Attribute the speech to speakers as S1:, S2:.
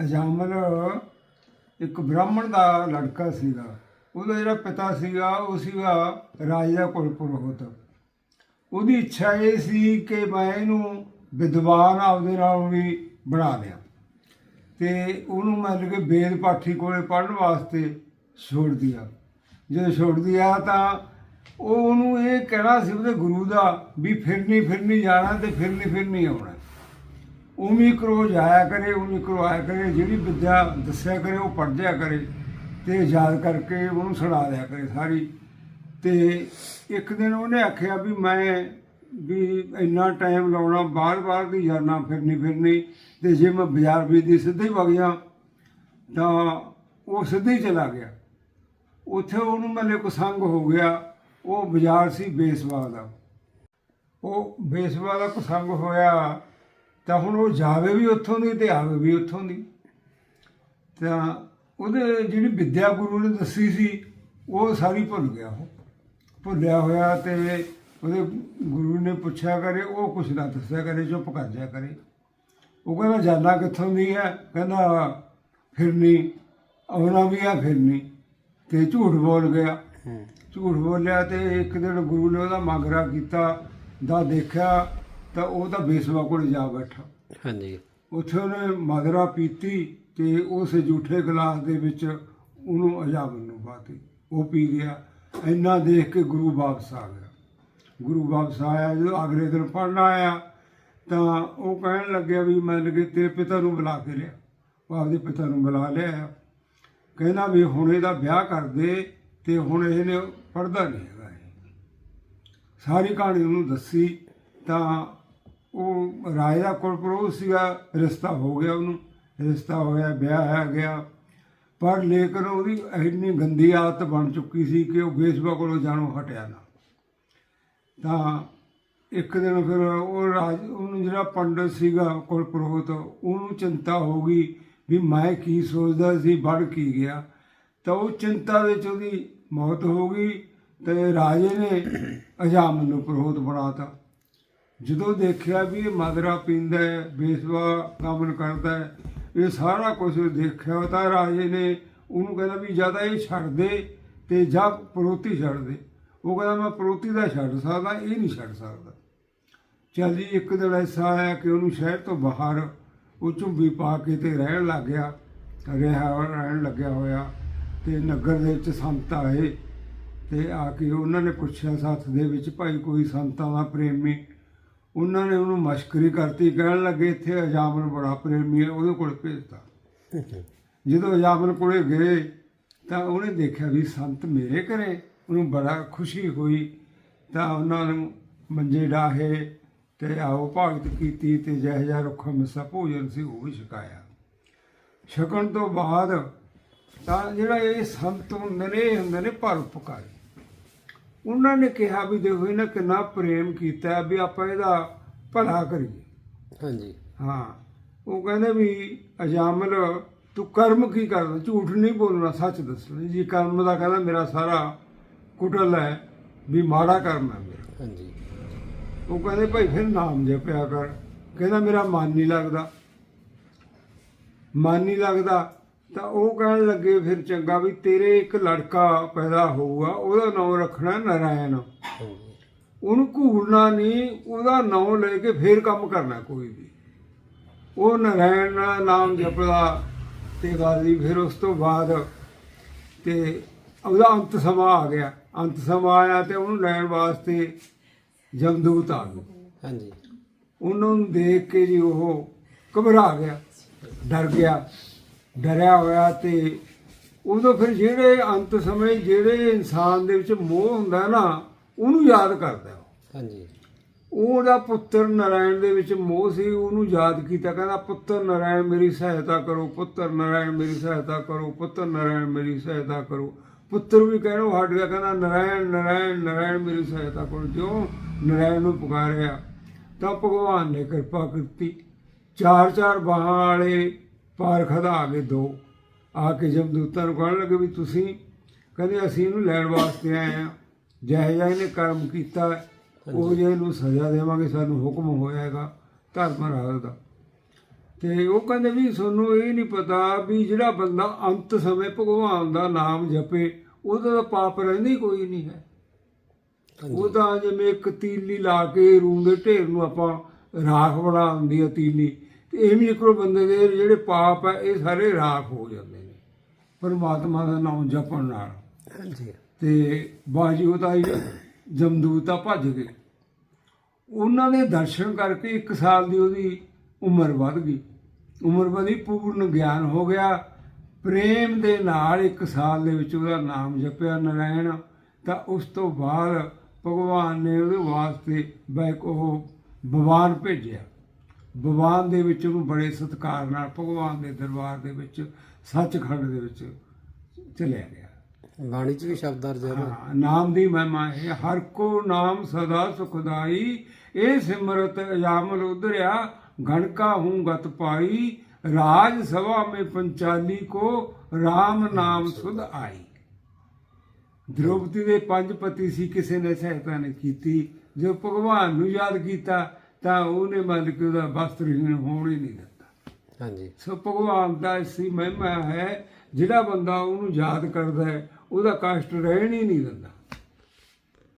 S1: ਅਜਾਮਲ ਇੱਕ ਬ੍ਰਾਹਮਣ ਦਾ ਲੜਕਾ ਸੀਗਾ। ਉਹਦਾ ਜਿਹੜਾ ਪਿਤਾ ਸੀਗਾ, ਉਹ ਸੀਗਾ ਰਾਜਾ ਕੁਲ ਪੁਰੋਹਿਤ ਉਹਦੀ ਇੱਛਾ ਇਹ ਸੀ ਕਿ ਮੈਂ ਇਹਨੂੰ ਵਿਦਵਾਨ ਆਪਦੇ ਨਾਲ ਵੀ ਬਣਾ ਲਿਆ। ਤੇ ਉਹਨੂੰ ਮਤਲਬ ਕਿ ਵੇਦ ਪਾਠੀ ਕੋਲੇ ਪੜਨ ਵਾਸਤੇ ਛੋੜ ਦਿਆ। ਜਦੋਂ ਛੋੜ ਦਿਆ ਤਾਂ ਉਹ ਉਹਨੂੰ ਇਹ ਕਹਿਣਾ ਸੀ ਉਹਦੇ ਗੁਰੂ ਦਾ ਵੀ ਫਿਰਨੀ ਫਿਰਨੀ ਜਾਣਾ ਤੇ ਫਿਰਨੀ ਫਿਰਨੀ ਆਉਣਾ। ਉਮੀ ਕਰੋ, ਜਾਇਆ ਕਰੇ ਉਮੀ ਕਰੋ, ਆਇਆ ਕਰੇ, ਜਿਹੜੀ ਵਿਦਿਆ ਦੱਸਿਆ ਕਰੇ, ਉਹ ਪੜ੍ਹਦਿਆ ਕਰੇ ਤੇ ਯਾਦ ਕਰਕੇ ਉਹਨੂੰ ਸੁਣਾ ਦਿਆ ਕਰੇ ਸਾਰੀ। ਤੇ ਇੱਕ ਦਿਨ ਉਹਨੇ ਆਖਿਆ ਵੀ ਮੈਂ ਵੀ ਇੰਨਾ ਟਾਈਮ ਲਾਉਣਾ, ਬਾਰ-ਬਾਰ ਦੀ ਜਾਣਾ ਫਿਰਨੀ ਫਿਰਨੀ ਤੇ ਜੇ ਮੈਂ ਬਾਜ਼ਾਰ ਵੀ ਦੀ ਸਿੱਧੇ ਵਗ ਜਾ ਤਾਂ ਉਹ ਸਿੱਧੇ ਹੀ ਚਲਾ ਗਿਆ। ਉੱਥੇ ਉਹਨੂੰ ਮੱਲੇ ਕੋ ਸੰਗ ਹੋ ਗਿਆ, ਉਹ ਬਾਜ਼ਾਰ ਸੀ ਬੇਸਵਾ ਦਾ। ਉਹ ਬੇਸਵਾ ਦਾ ਕੁਸੰਗ ਹੋਇਆ ਤਾਂ ਹੁਣ ਉਹ ਜਾਵੇ ਵੀ ਉੱਥੋਂ ਦੀ ਤੇ ਆਵੇ ਵੀ ਉੱਥੋਂ ਦੀ। ਤਾਂ ਉਹਦੇ ਜਿਹੜੀ ਵਿਦਿਆ ਗੁਰੂ ਨੇ ਦੱਸੀ ਸੀ ਉਹ ਸਾਰੀ ਭੁੱਲ ਗਿਆ ਉਹ। ਭੁੱਲਿਆ ਹੋਇਆ ਤੇ ਉਹਦੇ ਗੁਰੂ ਨੇ ਪੁੱਛਿਆ ਕਰੇ ਉਹ ਕੁਛ ਨਾ ਦੱਸਿਆ ਕਰੇ ਚੁੱਪ ਕਰ ਜਾ ਕਰੇ। ਉਹ ਕਹਿੰਦਾ ਜਾਨਾ ਕਿੱਥੋਂ ਦੀ ਹੈ? ਕਹਿੰਦਾ ਫਿਰਨੀ ਆਉਣਾ ਵੀ ਆ ਫਿਰਨੀ ਤੇ ਝੂਠ ਬੋਲ ਗਿਆ। ਝੂਠ ਬੋਲਿਆ ਤੇ ਇੱਕ ਦਿਨ ਗੁਰੂ ਨੇ ਉਹਦਾ ਮਾਗਰਾ ਕੀਤਾ ਦਾ ਦੇਖਿਆ ਤਾਂ ਉਹ ਤਾਂ ਬੇਸਵਾ ਕੋਲ ਜਾ ਬੈਠਾ।
S2: ਹਾਂਜੀ।
S1: ਉੱਥੇ ਉਹਨੇ ਮਦਰਾ ਪੀਤੀ ਤੇ ਉਸ ਝੂਠੇ ਗਲਾਸ ਦੇ ਵਿੱਚ ਉਹਨੂੰ ਅਜਾਬ ਨੂੰ ਪਾਤੀ। ਉਹ ਪੀ ਗਿਆ। ਇੰਨਾ ਦੇਖ ਕੇ ਗੁਰੂ ਵਾਪਸ ਆ ਗਿਆ। ਗੁਰੂ ਵਾਪਸ ਆਇਆ ਜਦੋਂ ਅਗਲੇ ਦਿਨ ਪੜਨ ਆਇਆ ਤਾਂ ਉਹ ਕਹਿਣ ਲੱਗਿਆ ਵੀ ਮੈਂ ਲਗੇ ਤੇਰੇ ਪਿਤਾ ਨੂੰ ਬੁਲਾ ਕੇ ਲਿਆ। ਉਹ ਆਪਦੇ ਪਿਤਾ ਨੂੰ ਬੁਲਾ ਲਿਆ। ਕਹਿੰਦਾ ਵੀ ਹੁਣ ਇਹਦਾ ਵਿਆਹ ਕਰ ਦੇ ਤੇ ਹੁਣ ਇਹਨੇ ਪੜਦਾ ਨਹੀਂ ਹੈਗਾ ਸਾਰੀ ਕਹਾਣੀ ਉਹਨੂੰ ਦੱਸੀ ਤਾਂ ਉਹ ਰਾਜਾ ਦਾ ਕੁਲਪੁਰੋ ਸੀਗਾ, ਰਿਸ਼ਤਾ ਹੋ ਗਿਆ ਉਹਨੂੰ, ਰਿਸ਼ਤਾ ਹੋਇਆ, ਵਿਆਹ ਆ ਗਿਆ। ਪਰ ਲੇਕਿਨ ਉਹਦੀ ਇੰਨੀ ਗੰਦੀ ਆਦਤ ਬਣ ਚੁੱਕੀ ਸੀ ਕਿ ਉਹ ਬੇਸਬਾ ਕੋਲੋਂ ਜਾਣੋਂ ਹਟਿਆ ਨਾ। ਤਾਂ ਇੱਕ ਦਿਨ ਫਿਰ ਉਹ ਰਾਜ, ਉਹਨੂੰ ਜਿਹੜਾ ਪੰਡਤ ਸੀਗਾ ਕੁਲਪੁਰੋਹਿਤ ਉਹਨੂੰ ਚਿੰਤਾ ਹੋ ਗਈ ਵੀ ਮੈਂ ਕੀ ਸੋਚਦਾ ਸੀ ਵੜ ਕੀ ਗਿਆ। ਤਾਂ ਉਹ ਚਿੰਤਾ ਵਿੱਚ ਉਹਦੀ ਮੌਤ ਹੋ ਗਈ ਤੇ ਰਾਜੇ ਨੇ ਅਜਾਮ ਨੂੰ ਪੁਰੋਹਿਤ ਬਣਾਤਾ। ਜਦੋਂ ਦੇਖਿਆ ਵੀ ਇਹ ਮਦਰਾ ਪੀਂਦਾ ਹੈ ਬੇਸਵਾ ਕਾਮਨ ਕਰਦਾ ਹੈ, ਇਹ ਸਾਰਾ ਕੁਝ ਦੇਖਿਆ ਤਾਂ ਰਾਜੇ ਨੇ ਉਹਨੂੰ ਕਹਿੰਦਾ ਵੀ ਜ਼ਿਆਦਾ ਇਹ ਛੱਡ ਦੇ ਤੇ ਜਾਂ ਪ੍ਰੋਤੀ ਛੱਡ ਦੇ। ਉਹ ਕਹਿੰਦਾ ਮੈਂ ਪ੍ਰੋਤੀ ਦਾ ਛੱਡ ਸਕਦਾ, ਇਹ ਨਹੀਂ ਛੱਡ ਸਕਦਾ। ਚੱਲ ਜੀ, ਇੱਕ ਦਿਨ ਐਸਾ ਆਇਆ ਕਿ ਉਹਨੂੰ ਸ਼ਹਿਰ ਤੋਂ ਬਾਹਰ ਉਹ ਝੁੰਬੀ ਪਾ ਕੇ ਤੇ ਰਹਿਣ ਲੱਗ ਗਿਆ। ਰਿਹਾ ਰਹਿਣ ਲੱਗਿਆ ਹੋਇਆ ਤੇ ਨਗਰ ਦੇ ਵਿੱਚ ਸੰਤ ਆਏ ਤੇ ਆ ਕੇ ਉਹਨਾਂ ਨੇ ਪੁੱਛਿਆ, ਸਾਥ ਦੇ ਵਿੱਚ ਭਾਈ ਕੋਈ ਸੰਤਾਂ ਦਾ ਪ੍ਰੇਮੀ ਉਹਨਾਂ ਨੇ ਉਹਨੂੰ ਮਸ਼ਕਰੀ ਕਰਤੀ ਕਹਿਣ ਲੱਗੇ ਇੱਥੇ ਅਜਾਮਨ ਬੜਾ ਪ੍ਰੇਮੀ ਹੈ ਉਹਦੇ ਕੋਲ ਭੇਜਤਾ। ਜਦੋਂ ਅਜਾਮਨ ਕੋਲੇ ਗਏ ਤਾਂ ਉਹਨੇ ਦੇਖਿਆ ਵੀ ਸੰਤ ਮੇਰੇ ਘਰੇ ਉਹਨੂੰ ਬੜਾ ਖੁਸ਼ੀ ਹੋਈ ਤਾਂ ਉਹਨਾਂ ਨੂੰ ਮੰਜੇ ਡਾਹੇ ਤੇ ਆਓ ਭਗਤ ਕੀਤੀ ਤੇ ਜਿਹੋ ਜਿਹਾ ਰੁੱਖਾ ਮਿੱਸਾ ਭੋਜਨ ਸੀ ਉਹ ਵੀ ਛਕਾਇਆ। ਛਕਣ ਤੋਂ ਬਾਅਦ ਤਾਂ ਜਿਹੜਾ ਇਹ ਸੰਤ ਹੁੰਦੇ ਨੇ ਇਹ ਹੁੰਦੇ ਨੇ ਪਰਉਪਕਾਰੀ ਉਹਨਾਂ ਨੇ ਕਿਹਾ ਵੀ ਦੇਖੋ ਇਹਨਾਂ ਕਿੰਨਾ ਪ੍ਰੇਮ ਕੀਤਾ ਵੀ ਆਪਾਂ ਇਹਦਾ ਭਲਾ ਕਰੀਏ।
S2: ਹਾਂਜੀ।
S1: ਹਾਂ ਉਹ ਕਹਿੰਦੇ ਵੀ ਅਜਾਮਲ ਤੂੰ ਕਰਮ ਕੀ ਕਰਦਾ ਝੂਠ ਨਹੀਂ ਬੋਲਣਾ ਸੱਚ ਦੱਸਣਾ। ਜੀ ਕਰਮ ਦਾ ਕਹਿੰਦਾ ਮੇਰਾ ਸਾਰਾ ਕੁਟਲ ਹੈ ਵੀ ਮਾੜਾ ਕਰਮ ਹੈ ਮੇਰਾ।
S2: ਹਾਂਜੀ।
S1: ਉਹ ਕਹਿੰਦੇ ਭਾਈ ਫਿਰ ਨਾਮ ਜਪਿਆ ਕਰ। ਕਹਿੰਦਾ ਮੇਰਾ ਮਨ ਨਹੀਂ ਲੱਗਦਾ। ਮਨ ਨਹੀਂ ਲੱਗਦਾ। ਤਾਂ ਉਹ ਕਹਿਣ ਲੱਗੇ ਫਿਰ ਚੰਗਾ ਵੀ ਤੇਰੇ ਇੱਕ ਲੜਕਾ ਪੈਦਾ ਹੋਊਗਾ ਉਹਦਾ ਨਾਮ ਰੱਖਣਾ ਨਾਰਾਇਣ। ਉਹਨੂੰ ਘੂਰਨਾ ਨਹੀਂ ਉਹਦਾ ਨਾਮ ਲੈ ਕੇ ਫੇਰ ਕੰਮ ਕਰਨਾ ਕੋਈ ਵੀ। ਉਹ ਨਾਰਾਇਣ ਦਾ ਨਾਮ ਜਪਦਾ ਤੇ ਗਾਦੀ ਫਿਰ ਉਸ ਤੋਂ ਬਾਅਦ ਤੇ ਉਹਦਾ ਅੰਤ ਸਮਾਂ ਆ ਗਿਆ। ਅੰਤ ਸਮਾਂ ਆਇਆ ਤੇ ਉਹਨੂੰ ਲੈਣ ਵਾਸਤੇ ਜਮਦੂਤ ਆ ਗਏ।
S2: ਹਾਂਜੀ।
S1: ਉਹਨਾਂ ਨੂੰ ਦੇਖ ਕੇ ਜੀ ਉਹ ਘਬਰਾ ਗਿਆ ਡਰ ਗਿਆ। ਡਰਿਆ ਹੋਇਆ ਤੇ ਉਦੋਂ ਫਿਰ ਜਿਹੜੇ ਅੰਤ ਸਮੇਂ ਜਿਹੜੇ ਇਨਸਾਨ ਦੇ ਵਿੱਚ ਮੋਹ ਹੁੰਦਾ ਨਾ ਉਹਨੂੰ ਯਾਦ ਕਰਦਾ ਉਹ।
S2: ਹਾਂਜੀ।
S1: ਉਹਦਾ ਪੁੱਤਰ ਨਾਰਾਇਣ ਦੇ ਵਿੱਚ ਮੋਹ ਸੀ ਉਹਨੂੰ ਯਾਦ ਕੀਤਾ ਕਹਿੰਦਾ ਪੁੱਤਰ ਨਾਰਾਇਣ ਮੇਰੀ ਸਹਾਇਤਾ ਕਰੋ ਪੁੱਤਰ ਨਾਰਾਇਣ ਮੇਰੀ ਸਹਾਇਤਾ ਕਰੋ ਪੁੱਤਰ ਨਾਰਾਇਣ ਮੇਰੀ ਸਹਾਇਤਾ ਕਰੋ। ਪੁੱਤਰ ਵੀ ਕਹਿਣੋਂ ਹਟ ਗਿਆ ਕਹਿੰਦਾ ਨਾਰਾਇਣ ਨਾਰਾਇਣ ਨਾਰਾਇਣ ਮੇਰੀ ਸਹਾਇਤਾ ਕਰੋ। ਜੋ ਨਾਰਾਇਣ ਨੂੰ ਪੁਕਾਰਿਆ ਤਾਂ ਭਗਵਾਨ ਨੇ ਕਿਰਪਾ ਕੀਤੀ। ਚਾਰ ਚਾਰ ਬਾਹਾਂ ਵਾਲੇ ਪਾਰ ਖਦਾ ਗਏ ਦੋ। ਆ ਕੇ ਜਮਦੂਤਾਂ ਨੂੰ ਕਹਿਣ ਲੱਗੇ ਵੀ ਤੁਸੀਂ ਕਹਿੰਦੇ ਅਸੀਂ ਇਹਨੂੰ ਲੈਣ ਵਾਸਤੇ ਆਏ ਆ ਜਿਹੋ ਜਿਹਾ ਇਹਨੇ ਕਰਮ ਕੀਤਾ ਉਹ ਜੇ ਇਹਨੂੰ ਸਜ਼ਾ ਦੇਵਾਂਗੇ ਸਾਨੂੰ ਹੁਕਮ ਹੋਇਆਗਾ ਧਰਮ ਰਾਜ ਦਾ। ਤੇ ਉਹ ਕਹਿੰਦੇ ਵੀ ਤੁਹਾਨੂੰ ਇਹ ਨਹੀਂ ਪਤਾ ਵੀ ਜਿਹੜਾ ਬੰਦਾ ਅੰਤ ਸਮੇਂ ਭਗਵਾਨ ਦਾ ਨਾਮ ਜਪੇ ਉਹਦਾ ਤਾਂ ਪਾਪ ਰਹਿੰਦਾ ਹੀ ਕੋਈ ਨਹੀਂ ਹੈ। ਉਹ ਤਾਂ ਜਿਵੇਂ ਇੱਕ ਤੀਲੀ ਲਾ ਕੇ ਰੂੰ ਦੇ ਢੇਰ ਨੂੰ ਆਪਾਂ ਰਾਖ ਬਣਾ ਦਿੰਦੀ ਆ ਤੀਲੀ। ਇਹ ਵੀ ਇੱਕੋ ਬੰਦੇ ਦੇ ਜਿਹੜੇ ਪਾਪ ਆ ਇਹ ਸਾਰੇ ਰਾਖ ਹੋ ਜਾਂਦੇ ਨੇ। ਪਰਮਾਤਮਾ ਦਾ ਨਾਮ ਜਪਣ ਨਾਲ।
S2: ਹਾਂਜੀ।
S1: ਤੇ ਬਾਜੀ ਹੀ ਜਮਦੂਤਾ ਭੱਜ ਗਏ। ਉਹਨਾਂ ਦੇ ਦਰਸ਼ਨ ਕਰਕੇ ਇੱਕ ਸਾਲ ਦੀ ਉਹਦੀ ਉਮਰ ਵੱਧ ਗਈ। ਉਮਰ ਵਧੀ ਪੂਰਨ ਗਿਆਨ ਹੋ ਗਿਆ। ਪ੍ਰੇਮ ਦੇ ਨਾਲ ਇੱਕ ਸਾਲ ਦੇ ਵਿੱਚ ਉਹਦਾ ਨਾਮ ਜਪਿਆ ਨਰਾਇਣ। ਤਾਂ ਉਸ ਤੋਂ ਬਾਅਦ ਭਗਵਾਨ ਨੇ ਉਹਦੇ ਵਾਸਤੇ ਬੈਕ ਉਹ ਭਗਵਾਨ ਭੇਜਿਆ। ਭਗਵਾਨ ਦੇ ਵਿੱਚ ਉਹਨੂੰ ਬੜੇ ਸਤਿਕਾਰ ਨਾਲ ਭਗਵਾਨ ਦੇ ਦਰਬਾਰ ਦੇ ਵਿੱਚ ਸੱਚਖੰਡ ਦੇ ਵਿੱਚ ਚਲਿਆ ਗਿਆ
S2: ਬਾਣੀ ਚ ਵੀ ਸ਼ਬਦ ਅਰਜ
S1: ਹੈ ਨਾਮ ਦੀ ਮਹਿਮਾ ਹੈ ਹਰ ਕੋ ਨਾਮ ਸਦਾ ਸੁਖਦਾਈ ਇਹ ਸਿਮਰਤ ਅਜਾਮਲ ਉਧਰਿਆ ਗਣਕਾ ਹੂੰ ਗਤ ਪਾਈ ਰਾਜ ਸਭਾ ਮੇ ਪੰਚਾਲੀ ਕੋ RAM ਨਾਮ ਸੁਧ ਆਈ ਦ੍ਰੋਪਦੀ ਦੇ ਪੰਜ ਪਤੀ ਸੀ ਕਿਸੇ ਨੇ ਸਹਾਇਤਾ ਨਹੀਂ ਕੀਤੀ ਜੋ ਭਗਵਾਨ ਨੂੰ ਯਾਦ ਕੀਤਾ ਤਾਂ ਉਹਨੇ ਮੰਨ ਕੇ ਉਹਦਾ ਵਸਤਰਹੀਣ ਹੋਣ ਹੀ ਨਹੀਂ ਦਿੱਤਾ।
S2: ਹਾਂਜੀ।
S1: ਸੋ ਭਗਵਾਨ ਦਾ ਐਸੀ ਮਹਿਮਾ ਹੈ ਜਿਹੜਾ ਬੰਦਾ ਉਹਨੂੰ ਯਾਦ ਕਰਦਾ ਹੈ ਉਹਦਾ ਕਸ਼ਟ ਰਹਿਣ ਹੀ ਨਹੀਂ ਦਿੰਦਾ।